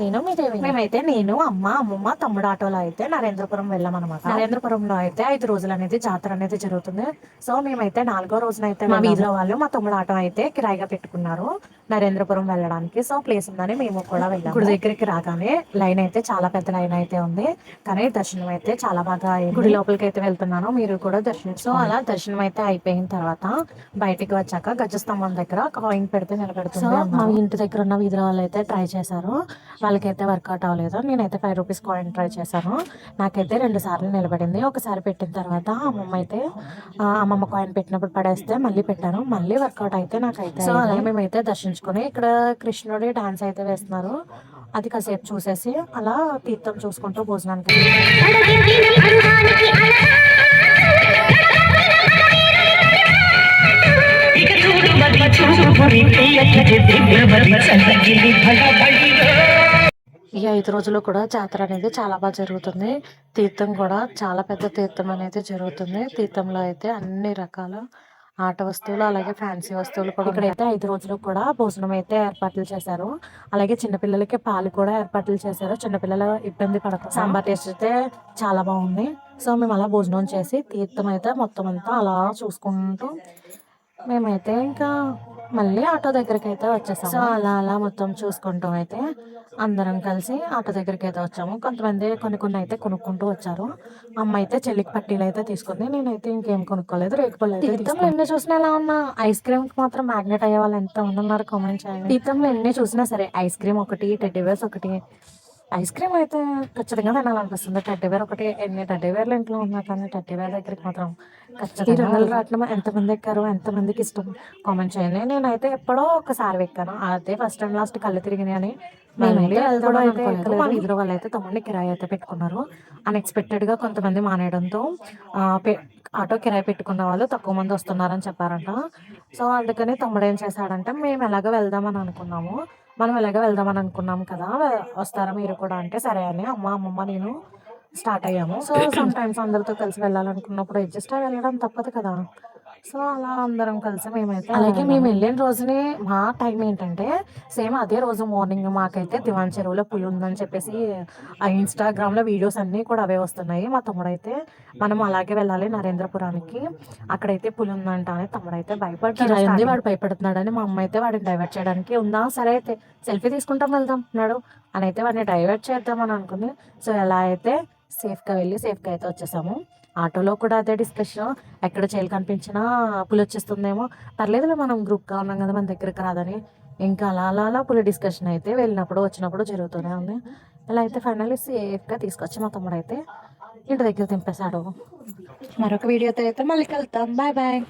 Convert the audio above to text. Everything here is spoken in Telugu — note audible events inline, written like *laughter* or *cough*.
నేను మీ దేవి మేమైతే నేను అమ్మ అమ్మమ్మ తమ్ముడు ఆటోలో అయితే నరేంద్రపురం వెళ్ళామన్నమాట. నరేంద్రపురంలో అయితే ఐదు రోజులు అనేది జాతర అనేది జరుగుతుంది. సో మేమైతే నాలుగో రోజునైతే మా వీధిలో వాళ్ళు మా తమ్ముడు ఆటో అయితే కిరాయిగా పెట్టుకున్నారు నరేంద్రపురం వెళ్ళడానికి. సో ప్లేస్ ఉందని మేము కూడా వెళ్ళాము. గుడి దగ్గరికి రాగానే లైన్ అయితే చాలా పెద్ద లైన్ అయితే ఉంది. కానీ దర్శనం అయితే చాలా బాగా గుడి లోపలికి అయితే వెళ్తున్నాను. మీరు కూడా దర్శనం సో అలా దర్శనం అయితే అయిపోయిన తర్వాత బయటికి వచ్చాక గజస్తంభం దగ్గర కాయిన్ పెడితే నిలబెడుతుంది మా ఇంటి దగ్గర ఉన్న వీధుల వాళ్ళు అయితే ట్రై చేశారు. వాళ్ళకైతే వర్కౌట్ అవ్వలేదు. నేనైతే ఫైవ్ రూపీస్ కాయిన్ ట్రై చేశాను. నాకైతే రెండు సార్లు నిలబడింది. ఒకసారి పెట్టిన తర్వాత అమ్మమ్మ అయితే ఆ, అమ్మమ్మ కాయిన్ పెట్టినప్పుడు పడేస్తే మళ్ళీ పెట్టాను. మళ్ళీ వర్కౌట్ అయితే నాకైతే సో అలా మేమైతే దర్శించుకొని ఇక్కడ కృష్ణుడి డాన్స్ అయితే వేస్తున్నారు. అది కాసేపు చూసేసి అలా తీర్థం చూసుకుంటూ భోజనానికి ఇక చూడు మరి చూడు ఈ ఐదు రోజులు కూడా జాతర అనేది చాలా బాగా జరుగుతుంది. తీర్థం కూడా చాలా పెద్ద తీర్థం అనేది జరుగుతుంది. తీర్థంలో అయితే అన్ని రకాల ఆట వస్తువులు అలాగే ఫ్యాన్సీ వస్తువులు కూడా ఇక్కడైతే ఐదు రోజులు కూడా భోజనం అయితే ఏర్పాట్లు చేశారు. అలాగే చిన్నపిల్లలకి పాలు కూడా ఏర్పాట్లు చేశారు. చిన్నపిల్లలు ఇబ్బంది పడతారు సాంబార్ టేస్ట్ అయితే చాలా బాగుంది. సో మేము అలా భోజనం చేసి తీర్థం అయితే మొత్తం అంతా అలా చూసుకుంటూ మేమైతే ఇంకా మళ్ళీ ఆటో దగ్గరికి అయితే వచ్చేసాము. సో అలా అలా మొత్తం చూసుకుంటూ అయితే అందరం కలిసి ఆటో దగ్గరికి అయితే వచ్చాము. కొంతమంది కొన్ని కొన్ని అయితే కొనుక్కుంటూ వచ్చారు. అమ్మ అయితే చెల్లికి పట్టీలు అయితే తీసుకుంది. నేనైతే ఇంకేం కొనుక్కోలేదు. అయితే తీర్థంలో ఎన్ని చూసినా ఎలా ఉన్నా ఐస్ క్రీమ్కి మాత్రం మ్యాగ్నెట్ అయ్యే వాళ్ళు ఎంత ఉన్నారు కామెంట్ చేయండి. తీర్థంలో ఎన్ని చూసినా సరే ఐస్ క్రీమ్ ఒకటి టెడ్డీ వేర్స్ ఒకటి ఐస్ క్రీమ్ అయితే ఖచ్చితంగా తినాలనిపిస్తుంది. టెడ్డీ వేర్ ఒకటి ఎన్ని టెడ్డీ వేర్లు ఇంట్లో ఉన్నా కానీ టెడ్డీ వేర్ దగ్గరికి మాత్రం ఖచ్చితంగా రంగులు రావట్లం ఎంతమంది ఎక్కారు ఎంతమందికి ఇష్టం? కామెంట్ చేయండి. నేనైతే ఎప్పుడో ఒకసారి ఎక్కాను అదే ఫస్ట్ అండ్ లాస్ట్ కళ్ళు తిరిగినాయి అని. మా వీధిలో వాళ్ళు అయితే తమ్ముడిని కిరాయి అయితే పెట్టుకున్నారు. అన్ఎక్స్పెక్టెడ్గా కొంతమంది మానేయడంతో ఆటో కిరాయి పెట్టుకున్న వాళ్ళు తక్కువ మంది వస్తున్నారని చెప్పారంట. సో అందుకని తమ్ముడు ఏం చేశాడంటే మేము ఎలాగ వెళ్దామని అనుకున్నాము. మనం ఎలాగ వెళ్దామని అనుకున్నాం కదా వస్తారా మీరు కూడా? అంటే సరే అని అమ్మ అమ్మమ్మ నేను స్టార్ట్ అయ్యాము. సో *clears throat* సమ్ టైమ్స్ అందరితో కలిసి వెళ్ళాలనుకున్నప్పుడు అడ్జస్ట్ వెళ్ళడం తప్పదు కదా. సో అలా అందరం కలిసి మేమైతే అలాగే మేము వెళ్ళిన రోజునే మా టైం ఏంటంటే సేమ్ అదే రోజు మార్నింగ్ మాకైతే దివాన్ చెరువులో పులి ఉందని చెప్పేసి ఆ ఇన్స్టాగ్రామ్లో వీడియోస్ అన్నీ కూడా అవే వస్తున్నాయి. మా తమ్ముడైతే మనం అలాగే వెళ్ళాలి నరేంద్రపురానికి. అక్కడైతే పులి ఉందంట అని తమ్ముడైతే భయపడ్డాడు వాడు భయపడుతున్నాడని మా అమ్మ అయితే వాడిని డైవర్ట్ చేయడానికి ఉందా సరే అయితే సెల్ఫీ తీసుకుంటాం వెళ్దాం అన్నాడు. అని అయితే వాడిని డైవర్ట్ చేద్దామని అనుకుంది. సో ఎలా అయితే సేఫ్గా వెళ్ళి సేఫ్గా అయితే వచ్చేసాము. ఆటోలో కూడా అదే డిస్కషన్. ఎక్కడ చేయలు కనిపించినా పులి వచ్చేస్తుందేమో. పర్లేదులే మనం గ్రూప్గా ఉన్నాం కదా మన దగ్గరికి రాదని. ఇంకా అలా అలా అలా పులి డిస్కషన్ అయితే వెళ్ళినప్పుడు వచ్చినప్పుడు జరుగుతూనే ఉంది. ఇలా అయితే ఫైనల్లీ సేఫ్గా తీసుకొచ్చి మా తమ్ముడు అయితే ఇంటి దగ్గర దింపేశాడు. మరొక వీడియోతో అయితే మళ్ళీ కలుద్దాం. Bye bye.